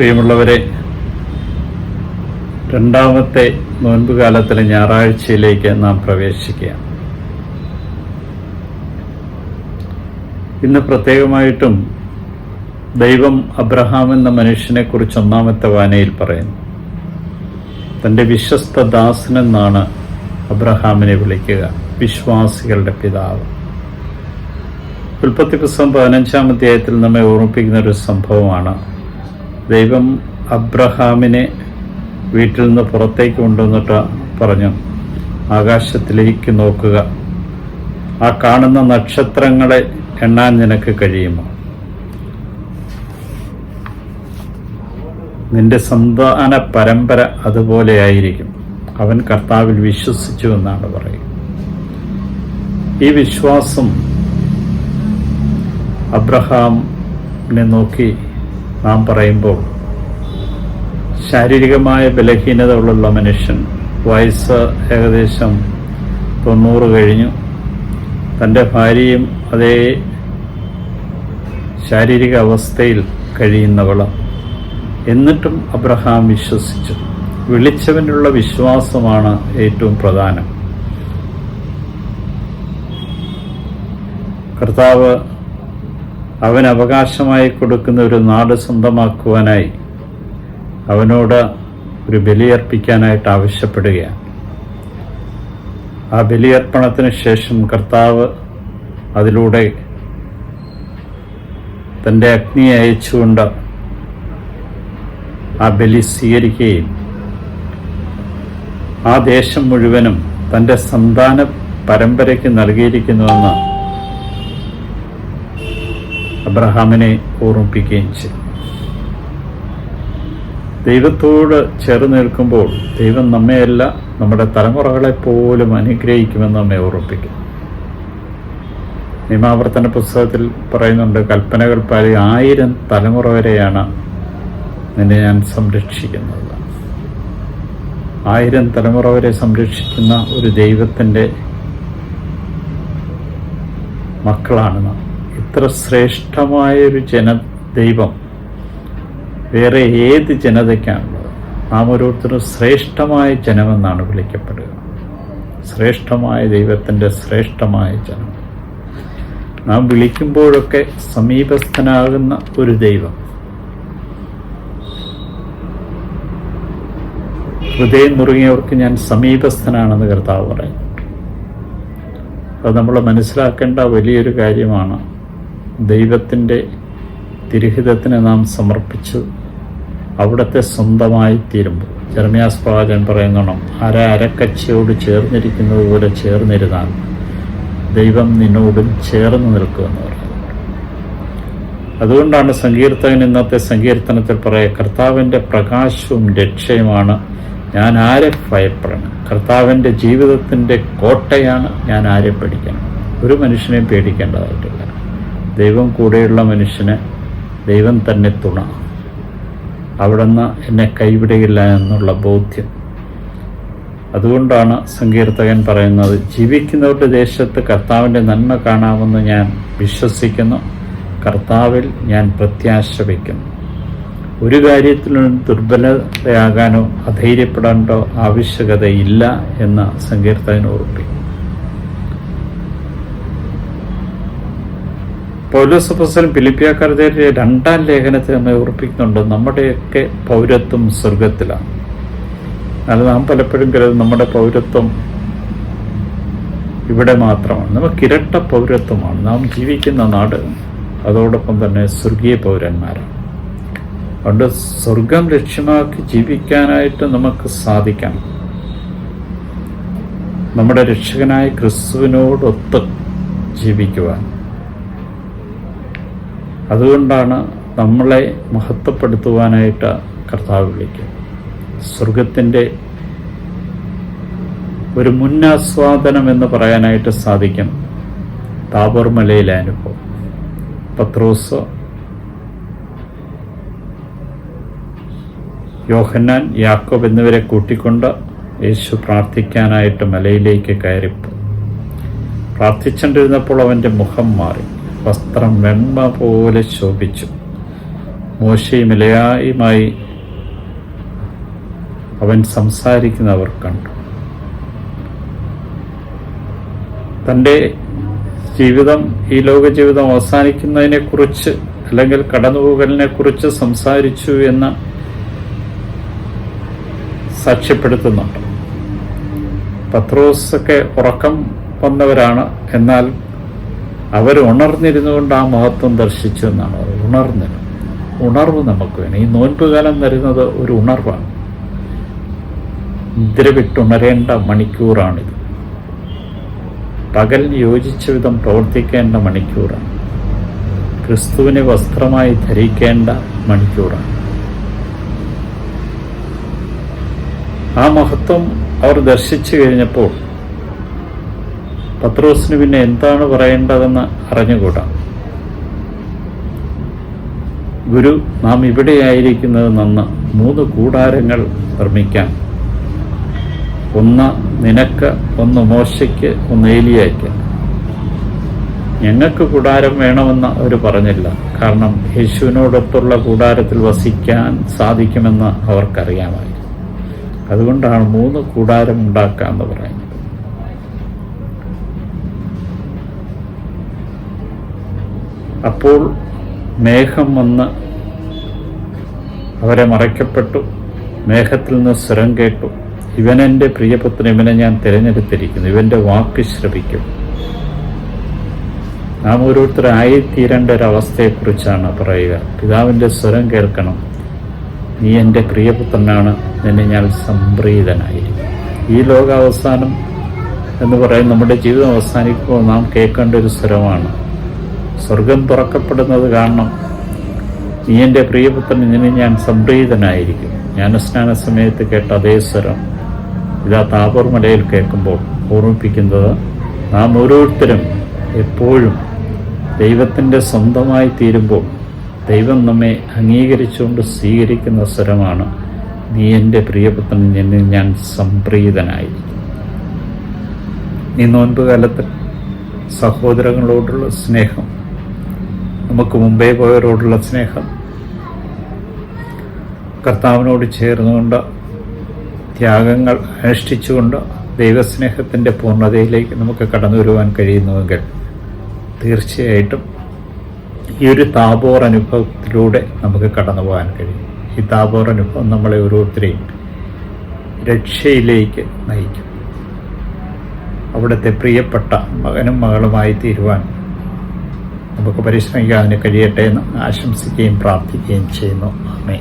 പ്രിയമുള്ളവരെ രണ്ടാമത്തെ നോൻപ് കാലത്തിലെ ഞായറാഴ്ചയിലേക്ക് നാം പ്രവേശിക്കുകയാണ്. ഇന്ന് പ്രത്യേകമായിട്ടും ദൈവം അബ്രഹാം എന്ന മനുഷ്യനെ കുറിച്ച് ഒന്നാമത്തെ വാനയിൽ പറയുന്നു. തന്റെ വിശ്വസ്ത ദാസനെന്നാണ് അബ്രഹാമിനെ വിളിക്കുക വിശ്വാസികളുടെ പിതാവ്. ഉൽപ്പത്തി പുസ്തകം പതിനഞ്ചാം അധ്യായത്തിൽ നമ്മെ ഓർമ്മിപ്പിക്കുന്ന ഒരു സംഭവമാണ്. ദൈവം അബ്രഹാമിനെ വീട്ടിൽ നിന്ന് പുറത്തേക്ക് കൊണ്ടുവന്നിട്ട് പറഞ്ഞു ആകാശത്തിലേക്ക് നോക്കുക. ആ കാണുന്ന നക്ഷത്രങ്ങളെ എണ്ണാൻ നിനക്ക് കഴിയുമോ? നിന്റെ സന്താന പരമ്പര അതുപോലെയായിരിക്കും അവൻ കർത്താവിൽ വിശ്വസിച്ചു എന്നാണ് പറയുക. ഈ വിശ്വാസം അബ്രഹാമിനെ നോക്കി നാം പറയുമ്പോൾ ശാരീരികമായ ബലഹീനത ഉള്ള മനുഷ്യൻ വയസ്സ് ഏകദേശം തൊണ്ണൂറ് കഴിഞ്ഞു. തന്റെ ഭാര്യയും അതേ ശാരീരിക അവസ്ഥയിൽ കഴിയുന്നവൾ എന്നിട്ടും അബ്രഹാം വിശ്വസിച്ചു. വിളിച്ചവനുള്ള വിശ്വാസമാണ് ഏറ്റവും പ്രധാനം. കർത്താവ് അവൻ അവകാശമായി കൊടുക്കുന്ന ഒരു നാട് സ്വന്തമാക്കുവാനായി അവനോട് ഒരു ബലിയർപ്പിക്കാനായിട്ട് ആവശ്യപ്പെടുകയാണ്. ആ ബലിയർപ്പണത്തിന് ശേഷം കർത്താവ് അതിലൂടെ തന്റെ അഗ്നിയെ അയച്ചുകൊണ്ട് ആ ബലി സ്വീകരിക്കുകയും ആ ദേശം മുഴുവനും തന്റെ സന്താന പരമ്പരയ്ക്ക് നൽകിയിരിക്കുന്നുവെന്ന് അബ്രഹാമിനെ ഓർമ്മിപ്പിക്കുകയും ചെയ്തു. ദൈവത്തോട് ചേർന്ന് നിൽക്കുമ്പോൾ ദൈവം നമ്മെയല്ല നമ്മുടെ തലമുറകളെ പോലും അനുഗ്രഹിക്കുമെന്ന് നമ്മെ ഓർമ്മിപ്പിക്കും നിയമാവർത്തന പുസ്തകത്തിൽ പറയുന്നുണ്ട് കൽപ്പനകൾ പാലി ആയിരം തലമുറ വരെയാണ് നിന്നെ ഞാൻ സംരക്ഷിക്കുന്നത്. ആയിരം തലമുറ വരെ സംരക്ഷിക്കുന്ന ഒരു ദൈവത്തിന്റെ മക്കളാണ് നാം. ഇത്ര ശ്രേഷ്ഠമായൊരു ജന ദൈവം വേറെ ഏത് ജനതയ്ക്കാണുള്ളത് നാം ഓരോരുത്തരും ശ്രേഷ്ഠമായ ജനമെന്നാണ് വിളിക്കപ്പെടുക. ശ്രേഷ്ഠമായ ദൈവത്തിന്റെ ശ്രേഷ്ഠമായ ജനം. നാം വിളിക്കുമ്പോഴൊക്കെ സമീപസ്ഥനാകുന്ന ഒരു ദൈവം. ഹൃദയം മുറുകിയവർക്ക് ഞാൻ സമീപസ്ഥനാണെന്ന് കർത്താവ് പറയും അത് നമ്മൾ മനസ്സിലാക്കേണ്ട വലിയൊരു കാര്യമാണ്. ദൈവത്തിന്റെ തിരുഹിതത്തിന് നാം സമർപ്പിച്ചു. അവിടുത്തെ സ്വന്തമായി തീരുമ്പോൾ. ജർമ്യാസ് പ്രവാചകൻ പറയുന്നോണം അര അരക്കച്ചയോട് ചേർന്നിരിക്കുന്നത് പോലെ ചേർന്നിരുന്നാൽ ദൈവം നിന്നോടും ചേർന്ന് നിൽക്കുമെന്ന് പറയുന്നത് അതുകൊണ്ടാണ് സങ്കീർത്തകൻ ഇന്നത്തെ സങ്കീർത്തനത്തിൽ പറയുക കർത്താവിന്റെ പ്രകാശവും രക്ഷയുമാണ് ഞാൻ ആരെ ഭയപ്പെടണം. കർത്താവിന്റെ ജീവിതത്തിന്റെ കോട്ടയാണ് ഞാൻ ആരെ പേടിക്കണം. ഒരു മനുഷ്യനെയും പേടിക്കേണ്ടതായിട്ടില്ല. ദൈവം കൂടെയുള്ള മനുഷ്യന് ദൈവം തന്നെ തുണ. അവിടുന്ന് എന്നെ കൈവിടുകയില്ല എന്നുള്ള ബോധ്യം. അതുകൊണ്ടാണ് സങ്കീർത്തകൻ പറയുന്നത് ജീവിക്കുന്നവരുടെ ദേശത്ത് കർത്താവിന്റെ നന്മ കാണാമെന്ന് ഞാൻ വിശ്വസിക്കുന്നു. കർത്താവിൽ ഞാൻ പ്രത്യാശ വയ്ക്കുന്നു. ഒരു കാര്യത്തിലും ദുർബലതയാകാനോ അധൈര്യപ്പെടേണ്ടോ ആവശ്യകതയില്ല എന്ന സങ്കീർത്തകൻ ഓർപ്പിക്കും പൗലോസപ്പസൽ ഫിലിപ്പിയാക്കാരുടെ രണ്ടാം ലേഖനത്തിൽ നമ്മെ ഓർപ്പിക്കുന്നുണ്ട്. നമ്മുടെയൊക്കെ പൗരത്വം സ്വർഗത്തിലാണ് അത് നാം പലപ്പോഴും കരുതും നമ്മുടെ പൗരത്വം ഇവിടെ മാത്രമാണ്. നമുക്ക് കിരട്ട പൗരത്വമാണ്. നാം ജീവിക്കുന്ന നാട് അതോടൊപ്പം തന്നെ സ്വർഗീയ പൗരന്മാരാണ്. അതുകൊണ്ട് സ്വർഗം ലക്ഷ്യമാക്കി ജീവിക്കാനായിട്ട് നമുക്ക് സാധിക്കാം നമ്മുടെ രക്ഷകനായ ക്രിസ്തുവിനോടൊത്ത് ജീവിക്കുവാൻ. അതുകൊണ്ടാണ് നമ്മളെ മഹത്വപ്പെടുത്തുവാനായിട്ട് കർത്താവ് വിളിക്കുന്നത് സ്വർഗത്തിന്റെ ഒരു മുന്നാസ്വാദനം എന്ന് പറയാനായിട്ട് സാധിക്കും താബോർ മലയിലെ അനുഭവം. പത്രോസ് യോഹന്നാൻ യാക്കോബ് എന്നിവരെ കൂട്ടിക്കൊണ്ട് യേശു പ്രാർത്ഥിക്കാനായിട്ട് മലയിലേക്ക് കയറിപ്പോ പ്രാർത്ഥിച്ചുകൊണ്ടിരുന്നപ്പോൾ അവന്റെ മുഖം മാറി. വസ്ത്രം വെണ്മ പോലെ ശോഭിച്ചു. മോശയും ഇലയായുമായി അവൻ സംസാരിക്കുന്നവർ കണ്ടു. തന്റെ ജീവിതം ഈ ലോക ജീവിതം അവസാനിക്കുന്നതിനെ കുറിച്ച് അല്ലെങ്കിൽ കടന്നുപോകലിനെ കുറിച്ച് സംസാരിച്ചു എന്ന് സാക്ഷ്യപ്പെടുത്തുന്നുണ്ട്. പത്രോസൊക്കെ ഉറക്കം വന്നവരാണ്. എന്നാൽ അവർ ഉണർന്നിരുന്നുകൊണ്ട് ആ മഹത്വം ദർശിച്ചു എന്നാണ് ഉണർന്നിരുന്നു ഉണർവ് നമുക്ക് വേണം. ഈ നോൻപ് കാലം തരുന്നത് ഒരു ഉണർവാണ്. നിദ്ര വിട്ടുണരേണ്ട മണിക്കൂറാണിത്. പകലിന് യോജിച്ച വിധം പ്രവർത്തിക്കേണ്ട മണിക്കൂറാണ്. ക്രിസ്തുവിനെ വസ്ത്രമായി ധരിക്കേണ്ട മണിക്കൂറാണ്. ആ മഹത്വം അവർ ദർശിച്ചു കഴിഞ്ഞപ്പോൾ പത്രോസിന് പിന്നെ എന്താണ് പറയേണ്ടതെന്ന് അറിഞ്ഞുകൂടാ. ഗുരു നാം ഇവിടെയായിരിക്കുന്നത് നന്ന് മൂന്ന് കൂടാരങ്ങൾ നിർമ്മിക്കാം. ഒന്ന് നിനക്ക് ഒന്ന് മോശയ്ക്ക് ഒന്ന് ഏലിയയ്ക്ക്. ഞങ്ങൾക്ക് കൂടാരം വേണമെന്ന് അവർ പറഞ്ഞില്ല. കാരണം യേശുവിനോടൊത്തുള്ള കൂടാരത്തിൽ വസിക്കാൻ സാധിക്കുമെന്ന് അവർക്കറിയാമായിരുന്നു. അതുകൊണ്ടാണ് മൂന്ന് കൂടാരം ഉണ്ടാക്കാമെന്ന് പറയുന്നത്. അപ്പോൾ മേഘം വന്ന് അവരെ മറയ്ക്കപ്പെട്ടു. മേഘത്തിൽ നിന്ന് സ്വരം കേട്ടു. ഇവനെന്റെ പ്രിയപുത്രൻ ഇവനെ ഞാൻ തിരഞ്ഞെടുത്തിരിക്കുന്നു. ഇവന്റെ വാക്ക് ശ്രവിക്കും. നാം ഓരോരുത്തരായിത്തീരേണ്ട ഒരവസ്ഥയെക്കുറിച്ചാണ് പറയുക. പിതാവിന്റെ സ്വരം കേൾക്കണം. നീ എന്റെ പ്രിയപുത്രനാണ്. നിന്നെ ഞാൻ സംപ്രീതനായിരിക്കും. ഈ ലോകാവസാനം എന്ന് പറയും നമ്മുടെ ജീവിതം അവസാനിക്കുമ്പോൾ നാം കേൾക്കേണ്ട ഒരു സ്വരമാണ്. സ്വർഗം തുറക്കപ്പെടുന്നത് കാരണം നീ എന്റെ പ്രിയപുത്രൻ ഇതിന് ഞാൻ സംപ്രീതനായിരിക്കും. ജ്ഞാനസ്നാന സമയത്ത് കേട്ട അതേ സ്വരം ഇതാ താപൂർ മലയിൽ കേൾക്കുമ്പോൾ ഓർമ്മിപ്പിക്കുന്നത് നാം ഓരോരുത്തരും എപ്പോഴും ദൈവത്തിന്റെ സ്വന്തമായി തീരുമ്പോൾ ദൈവം നമ്മെ അംഗീകരിച്ചുകൊണ്ട് സ്വീകരിക്കുന്ന സ്വരമാണ് നീ എന്റെ പ്രിയപുത്രൻ എന്നിൽ ഞാൻ സംപ്രീതനായിരിക്കും. ഈ നോൻപ് കാലത്ത് സഹോദരങ്ങളോടുള്ള സ്നേഹം നമുക്ക് മുമ്പേ പോയവരോടുള്ള സ്നേഹം കർത്താവിനോട് ചേർന്നുകൊണ്ട് ത്യാഗങ്ങൾ അനുഷ്ഠിച്ചുകൊണ്ട് ദൈവസ്നേഹത്തിന്റെ പൂർണതയിലേക്ക് നമുക്ക് കടന്നു വരുവാൻ കഴിയുന്നുവെങ്കിൽ തീർച്ചയായിട്ടും ഈ ഒരു താപോർ അനുഭവത്തിലൂടെ നമുക്ക് കടന്നു പോകാൻ കഴിയും. ഈ താപോർ അനുഭവം നമ്മളെ ഓരോരുത്തരെയും രക്ഷയിലേക്ക് നയിക്കും. അവിടുത്തെ പ്രിയപ്പെട്ട മകനും മകളുമായി തീരുവാൻ നമുക്ക് പരിശ്രമിക്കാൻ കഴിയട്ടെ എന്ന് ആശംസിക്കുകയും പ്രാർത്ഥിക്കുകയും ചെയ്യുന്നു. അമ്മേ